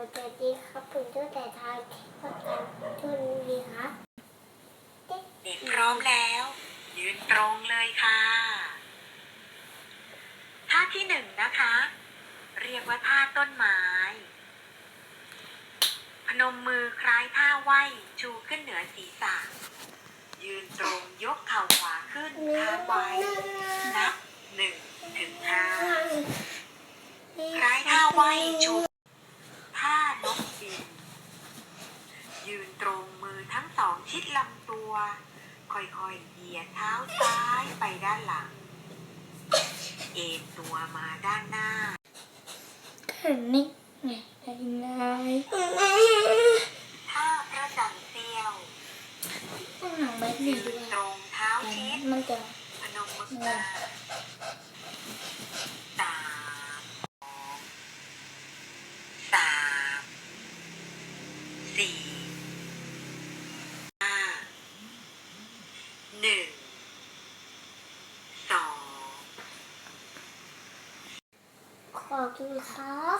วัสดีครับผมชื่อแต่ไทยประกันทุนดีครับเด็กพร้อมแล้ว ยืนตรงเลยค่ะท่าที่หนึ่งนะคะ เรียกว่าท่าต้นไม้ พนมมือคล้ายท่าไหวชูขึ้นเหนือศีรษะ ยืนตรงยกเข่าขวาขึ้นค้างไว้นับหนึ่งถึงห้าคล้ายท่าไหวชูท่านกบิน ยืนตรงมือทั้งสองชิดลำตัว ค่อยๆเหยียดเท้าซ้ายไปด้านหลัง เอ็นตัวมาด้านหน้าแค่นี้ไงไอ้นายท่าพระจันทร์เสี้ยวต้องหนังแบบนี้ยืด้วนยตรงเท้าชิดมันจะพนมมือมาสามสองสาม ขอบคุณครับ